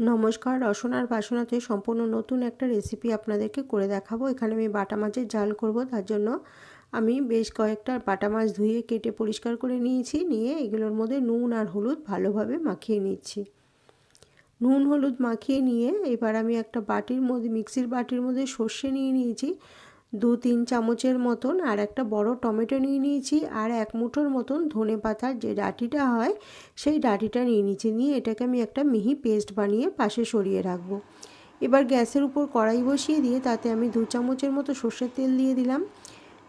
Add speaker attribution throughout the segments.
Speaker 1: নমস্কার রসনার বাসনাতে সম্পূর্ণ নতুন একটা রেসিপি আপনাদেরকে করে দেখাবো। এখানে আমি বাটা মাছের জাল করব, তার জন্য আমি বেশ কয়েকটা বাটা মাছ ধুয়ে, কেটে পরিষ্কার করে নিয়েছি। নিয়ে এগুলোর মধ্যে নুন আর হলুদ ভালোভাবে মাখিয়ে নিচ্ছি। নুন, হলুদ মাখিয়ে নিয়ে এবার আমি একটা বাটির মধ্যে, মিক্সির বাটির মধ্যে সর্ষে নিয়ে নিয়েছি। দু তিন চামচের মতন আর একটা বড় টমেটো নিয়ে নিয়েছি আর এক মুঠোর মতন ধনে পাতার যে ডাঁটিটা হয়, সেই ডাঁটিটা নিয়ে নিয়েছি। নিয়ে এটাকে আমি একটা মিহি পেস্ট বানিয়ে পাশে সরিয়ে রাখব। এবার গ্যাসের উপর কড়াই বসিয়ে দিয়ে তাতে আমি দু চামচের মতো সর্ষের তেল দিয়ে দিলাম।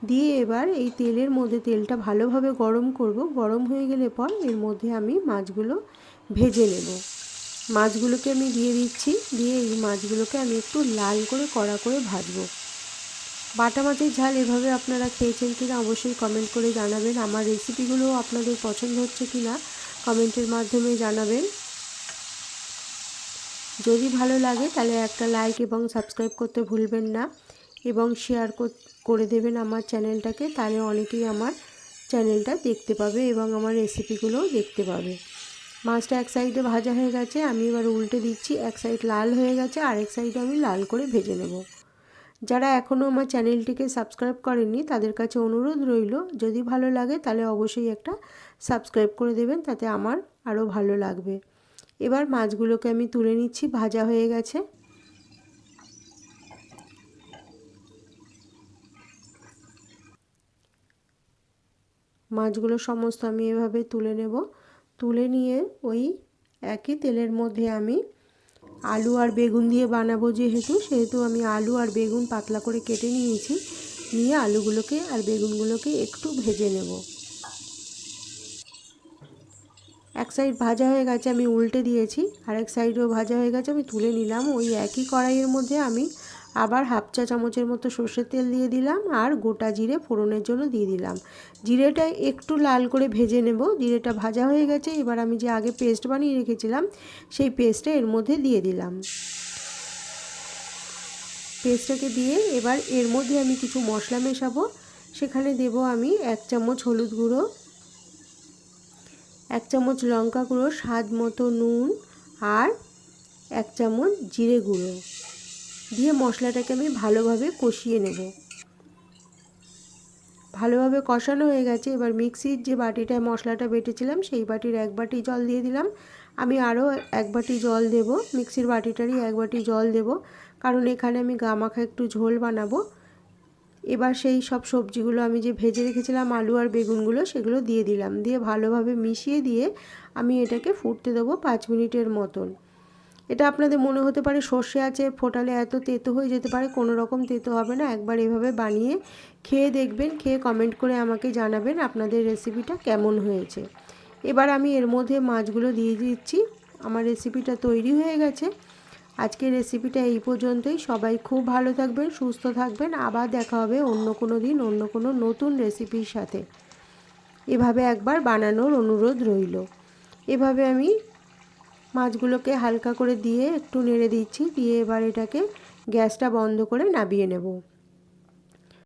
Speaker 1: দিয়ে এবার এই তেলের মধ্যে তেলটা ভালোভাবে গরম করব। গরম হয়ে গেলে পর এর মধ্যে আমি মাছগুলো ভেজে নেব। মাছগুলোকে আমি দিয়ে দিচ্ছি। দিয়ে এই মাছগুলোকে আমি একটু লাল করে কড়া করে ভাজবো। বাটা মাছের ঝাল এভাবে আপনারা খেয়েছেন কিনা অবশ্যই কমেন্ট করে জানাবেন। আমার রেসিপিগুলো আপনাদের পছন্দ হচ্ছে কি না কমেন্টের মাধ্যমে জানাবেন। যদি ভালো লাগে তাহলে একটা লাইক এবং সাবস্ক্রাইব করতে ভুলবেন না এবং শেয়ার করে দেবেন আমার চ্যানেলটাকে তাহলে অনেকেই আমার চ্যানেলটা দেখতে পাবে এবং আমার রেসিপিগুলোও দেখতে পাবে। মাছটা এক সাইডে ভাজা হয়ে গেছে, আমি এবার উল্টে দিচ্ছি, এক সাইড লাল হয়ে গেছে, আরেক সাইডে আমি লাল করে ভেজে নেব। যারা এখনও আমার চ্যানেলটিকে সাবস্ক্রাইব করেননি, তাদের কাছে অনুরোধ রইল, যদি ভালো লাগে তাহলে অবশ্যই একটা সাবস্ক্রাইব করে দেবেন, তাতে আমার আরও ভালো লাগবে। এবার মাছগুলোকে আমি তুলে নিচ্ছি, ভাজা হয়ে গেছে। মাছগুলো সমস্ত আমি এভাবে তুলে নেব। তুলে নিয়ে ওই একই তেলের মধ্যে আমি আলু আর বেগুন দিয়ে বানাবো যেহেতু, সেহেতু আমি আলু আর বেগুন পাতলা করে কেটে নিয়েছি। নিয়ে আলুগুলোকে আর বেগুনগুলোকে একটু ভেজে নেব। এক সাইড ভাজা হয়ে গেছে, আমি উল্টে দিয়েছি। আর এক সাইডও ভাজা হয়ে গেছে, আমি তুলে নিলাম। ওই একই কড়াইয়ের মধ্যে আমি আবার হাফ চা চামচের মতো সর্ষের তেল দিয়ে দিলাম আর গোটা জিরে ফোড়নের জন্য দিয়ে দিলাম। জিরেটা একটু লাল করে ভেজে নেব। জিরেটা ভাজা হয়ে গেছে, এবার আমি যে আগে পেস্ট বানিয়ে রেখেছিলাম, সেই পেস্টটা এর মধ্যে দিয়ে দিলাম। পেস্টটাকে দিয়ে এবার এর মধ্যে আমি কিছু মশলা মেশাবো। সেখানে দেব আমি এক চামচ হলুদ গুঁড়ো, এক চামচ লঙ্কা গুঁড়ো, স্বাদ মতো নুন আর এক চামচ জিরে গুঁড়ো। দিয়ে মশলাটাকে আমি ভালোভাবে কষিয়ে নেব। ভালোভাবে কষানো হয়ে গেছে। এবার মিক্সির যে বাটিটায় মশলাটা বেটেছিলাম, সেই বাটির এক বাটি জল দিয়ে দিলাম। আমি আরও এক বাটি জল দেব, মিক্সির বাটিটারই এক বাটি জল দেব। কারণ এখানে আমি গামাখা একটু ঝোল বানাবো। এবার সেই সব সবজিগুলো আমি যে ভেজে রেখেছিলাম, আলু আর বেগুনগুলো, সেগুলো দিয়ে দিলাম। দিয়ে ভালোভাবে মিশিয়ে দিয়ে আমি এটাকে ফুটতে দেবো পাঁচ মিনিটের মতন। এটা আপনাদের মনে হতে পারে সর্ষে আছে, ফোটালে এত তেতো হয়ে যেতে পারে, কোনো রকম তেতো হবে না। একবার এভাবে বানিয়ে খেয়ে দেখবেন, খেয়ে কমেন্ট করে আমাকে জানাবেন আপনাদের রেসিপিটা কেমন হয়েছে। এবার আমি এর মধ্যে মাছগুলো দিয়ে দিচ্ছি। আমার রেসিপিটা তৈরি হয়ে গেছে। আজকের রেসিপিটা এই পর্যন্তই। সবাই খুব ভালো থাকবেন, সুস্থ থাকবেন। আবার দেখা হবে অন্য কোনো দিন, অন্য কোনো নতুন রেসিপির সাথে। এভাবে একবার বানানোর অনুরোধ রইল। এভাবে আমি মাছগুলোকে হালকা করে দিয়ে একটু নেড়ে দিচ্ছি। দিয়ে এবার এটাকে গ্যাসটা বন্ধ করে নাবিয়ে নেব।